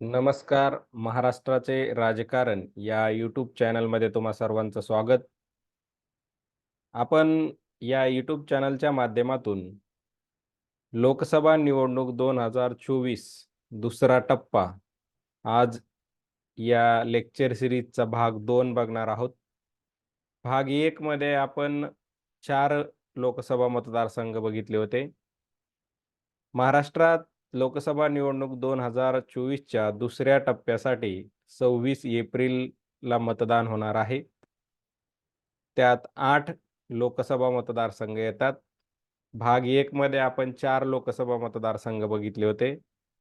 नमस्कार महाराष्ट्राचे राजकारण या यूट्यूब चॅनलमध्ये तुम्हा सर्वांचं स्वागत. आपण या यूट्यूब चॅनलच्या माध्यमातून लोकसभा निवडणूक दोन हजार चोवीस दुसरा टप्पा आज या लेक्चर सिरीजचा भाग दोन बघणार आहोत. भाग एकमध्ये आपण चार लोकसभा मतदारसंघ बघितले होते. महाराष्ट्रात लोकसभा निवडणूक दोन हजार चोवीसच्या दुसऱ्या टप्प्यासाठी सव्वीस एप्रिलला मतदान होणार आहे. त्यात आठ लोकसभा मतदारसंघ येतात. भाग एक मध्ये आपण चार लोकसभा मतदारसंघ बघितले होते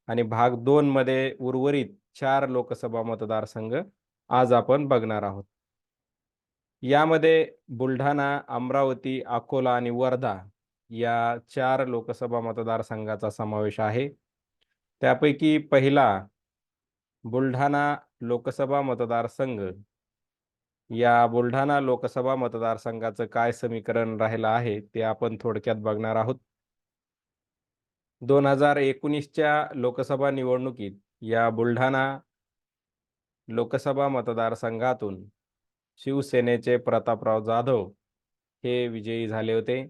आणि भाग दोन मध्ये उर्वरित चार लोकसभा मतदारसंघ आज आपण बघणार आहोत. यामध्ये बुलढाणा अमरावती अकोला आणि वर्धा या चार लोकसभा मतदारसंघाचा समावेश आहे. त्यापैकी पहिला बुलढाणा लोकसभा मतदारसंघ. या बुलढाणा लोकसभा मतदारसंघाचं काय समीकरण राहिलं आहे ते आपण थोडक्यात बघणार आहोत. दोन हजार एकोणीसच्या लोकसभा निवडणुकीत या बुलढाणा लोकसभा मतदारसंघातून शिवसेनेचे प्रतापराव जाधव हे विजयी झाले होते.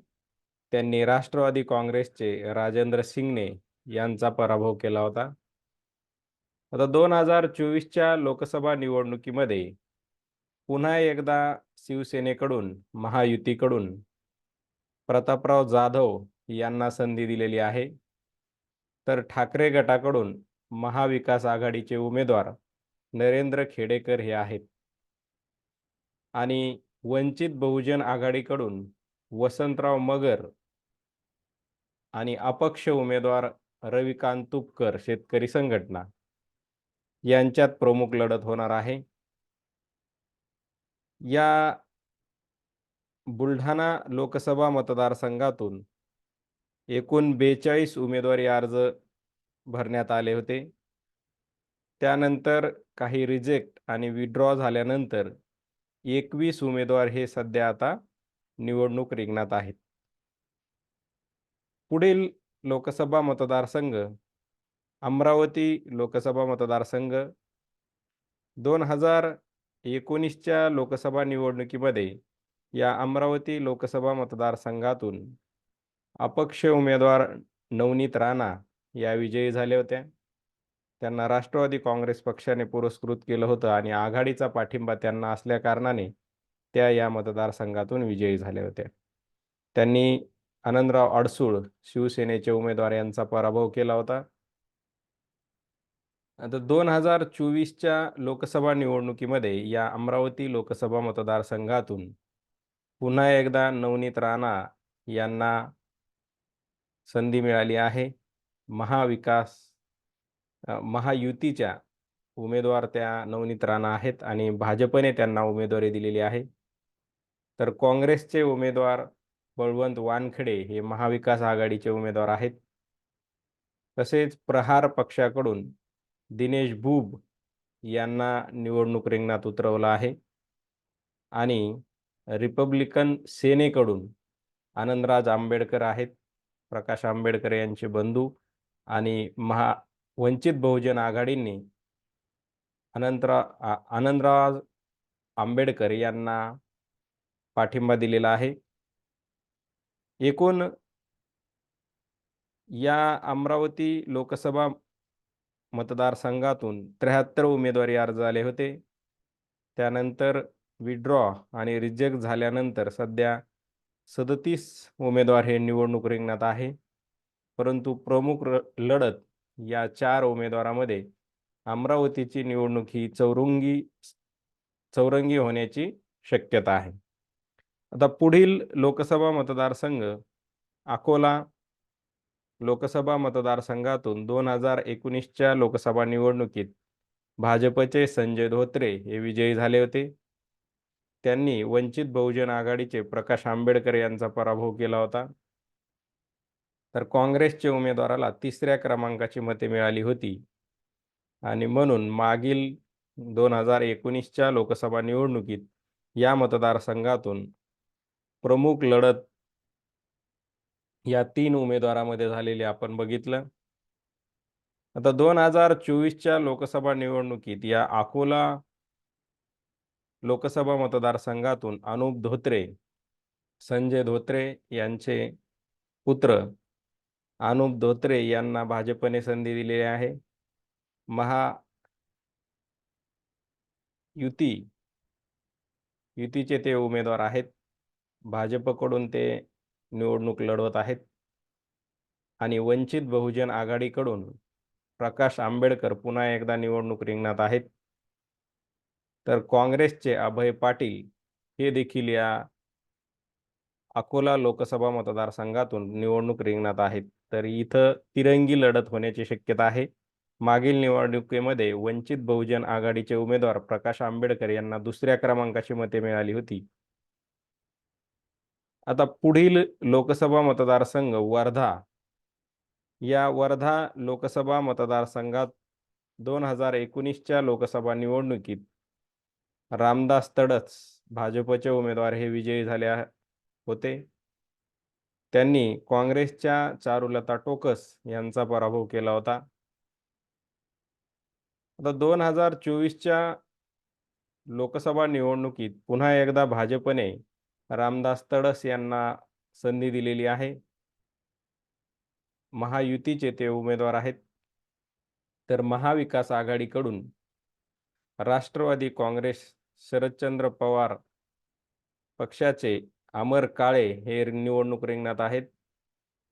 त्यांनी राष्ट्रवादी काँग्रेसचे राजेंद्र सिंगने यांचा पराभव केला होता. आता दोन हजार चोवीसच्या लोकसभा निवडणुकीमध्ये पुन्हा एकदा शिवसेनेकडून महायुतीकडून प्रतापराव जाधव यांना संधी दिलेली आहे. तर ठाकरे गटाकडून महाविकास आघाडीचे उमेदवार नरेंद्र खेडेकर हे आहेत. आणि वंचित बहुजन आघाडीकडून वसंतराव मगर आणि अपक्ष उमेदवार रविकांत तुपकर शेतकरी संघटना. यांच्यात प्रमुख लढत होणार आहे. या बुलढाणा लोकसभा मतदारसंघातून एकूण बेचाळीस उमेदवारी अर्ज भरण्यात आले होते. त्यानंतर काही रिजेक्ट आणि विड्रॉ झाल्यानंतर एकवीस उमेदवार हे सध्या आता निवडणूक रिंगणात आहेत. पुढील लोकसभा मतदारसंघ अमरावती लोकसभा मतदारसंघ दोन हजार एकोणीसच्या लोकसभा निवडणुकीमध्ये या अमरावती लोकसभा मतदारसंघातून अपक्ष उमेदवार नवनीत राणा या विजयी झाल्या होत्या. त्यांना राष्ट्रवादी काँग्रेस पक्षाने पुरस्कृत केलं होतं आणि आघाडीचा पाठिंबा त्यांना असल्या कारणाने त्या या मतदारसंघातून विजयी झाल्या होत्या. त्यांनी आनंदराव अडसूळ शिवसेनेचे उमेदवार यांचा पराभव केला होता. आता दोन हजार चोवीसच्या लोकसभा निवडणुकीमध्ये या अमरावती लोकसभा मतदारसंघातून पुन्हा एकदा नवनीत राणा यांना संधी मिळाली आहे. महाविकास महायुतीच्या उमेदवार त्या नवनीत राणा आहेत आणि भाजपने त्यांना उमेदवारी दिलेली आहे. तर काँग्रेसचे उमेदवार बळवंत वानखडे हे महाविकास आघाडीचे उमेदवार आहेत. तसेच प्रहार पक्षाकडून दिनेश बुब यांना निवडणूक रिंगणात उतरवलं आहे. आणि रिपब्लिकन सेनेकडून आनंदराज आंबेडकर आहेत. प्रकाश आंबेडकर यांचे बंधू आणि महा वंचित बहुजन आघाडींनी अनंतराव आनंदराज आंबेडकर यांना पाठिंबा दिलेला आहे. एकूण या अमरावती लोकसभा मतदारसंघातून त्र्याहत्तर उमेदवारी अर्ज आले होते. त्यानंतर विड्रॉ आणि रिजेक्ट झाल्यानंतर सध्या सदतीस उमेदवार हे निवडणूक रिंगणात आहे. परंतु प्रमुख लढत या चार उमेदवारामध्ये अमरावतीची निवडणूक ही चौरंगी चौरंगी होण्याची शक्यता आहे. आता पुढील लोकसभा मतदारसंघ अकोला लोकसभा मतदारसंघातून दोन हजार एकोणीसच्या लोकसभा निवडणुकीत भाजपचे संजय धोत्रे हे विजयी झाले होते. त्यांनी वंचित बहुजन आघाडीचे प्रकाश आंबेडकर यांचा पराभव केला होता. तर काँग्रेसच्या उमेदवाराला तिसऱ्या क्रमांकाची मते मिळाली होती. आणि म्हणून मागील दोन हजार एकोणीसच्या लोकसभा निवडणुकीत या मतदारसंघातून प्रमुख लढत या तीन उमेदवारामध्ये झालेली आपण बघितलं. आता दोन हजार चोवीसच्या लोकसभा निवडणुकीत या अकोला लोकसभा मतदारसंघातून अनुप धोत्रे संजय धोत्रे यांचे पुत्र अनुप धोत्रे यांना भाजपने संधी दिलेली आहे. महा युती युतीचे ते उमेदवार आहेत. भाजपकडून ते निवडणूक लढवत आहेत. आणि वंचित बहुजन आघाडीकडून प्रकाश आंबेडकर पुन्हा एकदा निवडणूक रिंगणात आहेत. तर काँग्रेसचे अभय पाटील हे देखील या अकोला लोकसभा मतदारसंघातून निवडणूक रिंगणात आहेत. तर इथं तिरंगी लढत होण्याची शक्यता आहे. मागील निवडणुकीमध्ये वंचित बहुजन आघाडीचे उमेदवार प्रकाश आंबेडकर यांना दुसऱ्या क्रमांकाची मते मिळाली होती. आता पुढील लोकसभा मतदारसंघ वर्धा. या वर्धा लोकसभा मतदारसंघात दोन हजार एकोणीसच्या लोकसभा निवडणुकीत रामदास तडस भाजपचे उमेदवार हे विजयी झाले होते. त्यांनी काँग्रेसच्या चारुलता टोकस यांचा पराभव केला होता. आता दोन हजार चोवीसच्या लोकसभा निवडणुकीत पुन्हा एकदा भाजपने रामदास तडस यांना संधी दिलेली आहे. महायुतीचे ते उमेदवार आहेत. तर महाविकास आघाडीकडून राष्ट्रवादी काँग्रेस शरदचंद्र पवार पक्षाचे अमर काळे हे निवडणूक रिंगणात आहेत.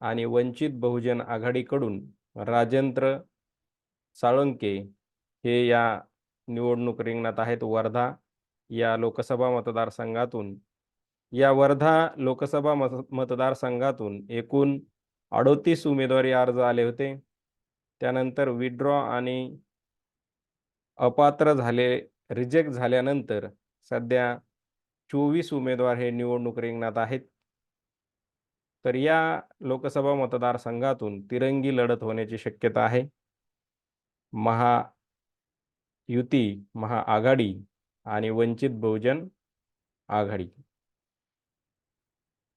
आणि वंचित बहुजन आघाडीकडून राजेंद्र साळुंके हे या निवडणूक रिंगणात आहेत. वर्धा या लोकसभा मतदारसंघातून या वर्धा लोकसभा मत मतदारसंघातून एकूण अडोतीस उमेदवारी अर्ज आले होते. त्यानंतर विड्रॉ आणि अपात्र झाले रिजेक्ट झाल्यानंतर सध्या चोवीस उमेदवार हे निवडणूक रिंगणात आहेत. तर या लोकसभा मतदारसंघातून तिरंगी लढत होण्याची शक्यता आहे. महा युती महाआघाडी आणि वंचित बहुजन आघाडी.